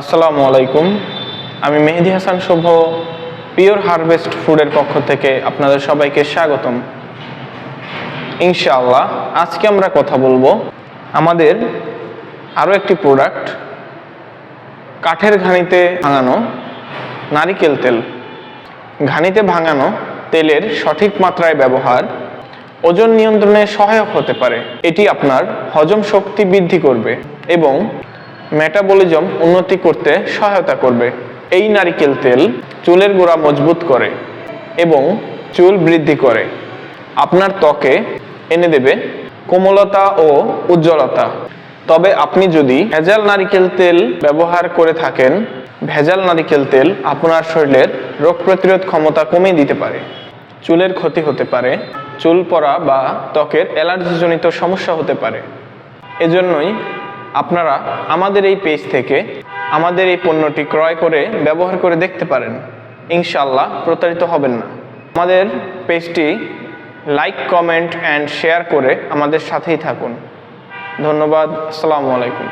আসসালামু আলাইকুম। আমি মেহেদি হাসান শুভ, পিওর হারভেস্ট ফুডের পক্ষ থেকে আপনাদের সবাইকে স্বাগতম। ইনশাআল্লাহ, আজকে আমরা কথা বলব আমাদের আরও একটি প্রোডাক্ট কাঠের ঘানিতে ভাঙানো নারিকেল তেল। ঘানিতে ভাঙানো তেলের সঠিক মাত্রায় ব্যবহার, ওজন নিয়ন্ত্রণে সহায়ক হতে পারে। এটি আপনার হজম শক্তি বৃদ্ধি করবে এবং মেটাবলিজম উন্নতি করতে সহায়তা করবে। এই নারিকেল তেল চুলের গোড়া মজবুত করে এবং চুল বৃদ্ধি করে। আপনার ত্বকে এনে দেবে কোমলতা ও উজ্জ্বলতা। তবে আপনি যদি ভেজাল নারিকেল তেল ব্যবহার করে থাকেন, ভেজাল নারিকেল তেল আপনার শরীরের রোগ প্রতিরোধ ক্ষমতা কমিয়ে দিতে পারে। চুলের ক্ষতি হতে পারে, চুল পড়া বা ত্বকের অ্যালার্জিজনিত সমস্যা হতে পারে। এজন্যই আপনারা আমাদের এই পেজ থেকে আমাদের এই পণ্যটি ক্রয় করে ব্যবহার করে দেখতে পারেন। ইনশাল্লাহ প্রতারিত হবেন না। আমাদের পেজটি লাইক, কমেন্ট অ্যান্ড শেয়ার করে আমাদের সাথেই থাকুন। ধন্যবাদ। আসসালামু আলাইকুম।